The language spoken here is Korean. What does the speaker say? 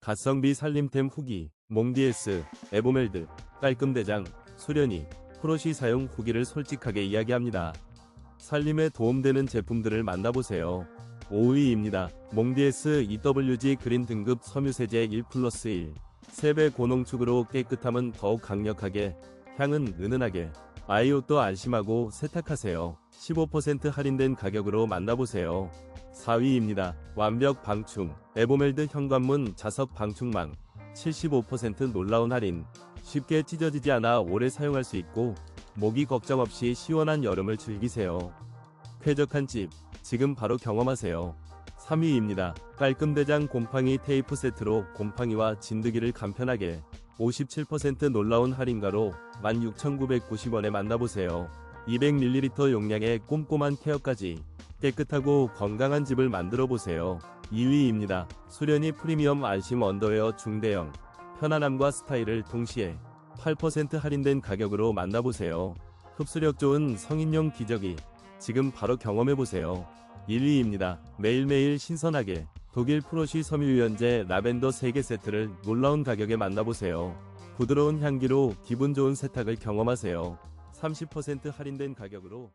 가성비 살림템 후기, 몽디에스, 에보멜드, 깔끔대장, 수련이, 프로시 사용 후기를 솔직하게 이야기합니다. 살림에 도움되는 제품들을 만나보세요. 5위입니다. 몽디에스 EWG 그린 등급 섬유세제 1 플러스 1. 3배 고농축으로 깨끗함은 더욱 강력하게, 향은 은은하게, 아이옷도 안심하고 세탁하세요. 15% 할인된 가격으로 만나보세요. 4위입니다. 완벽 방충, 에보멜드 현관문 자석 방충망, 75% 놀라운 할인, 쉽게 찢어지지 않아 오래 사용할 수 있고, 모기 걱정 없이 시원한 여름을 즐기세요. 쾌적한 집, 지금 바로 경험하세요. 3위입니다. 깔끔대장 곰팡이 테이프 세트로 곰팡이와 진드기를 간편하게 57% 놀라운 할인가로 16,990원에 만나보세요. 200ml 용량의 꼼꼼한 케어까지 깨끗하고 건강한 집을 만들어 보세요. 2위입니다. 수련이 프리미엄 안심 언더웨어 중대형 편안함과 스타일을 동시에 8% 할인된 가격으로 만나보세요. 흡수력 좋은 성인용 기저귀 지금 바로 경험해보세요. 1위입니다. 매일매일 신선하게 독일 프로시 섬유유연제 라벤더 3개 세트를 놀라운 가격에 만나보세요. 부드러운 향기로 기분 좋은 세탁을 경험하세요. 30% 할인된 가격으로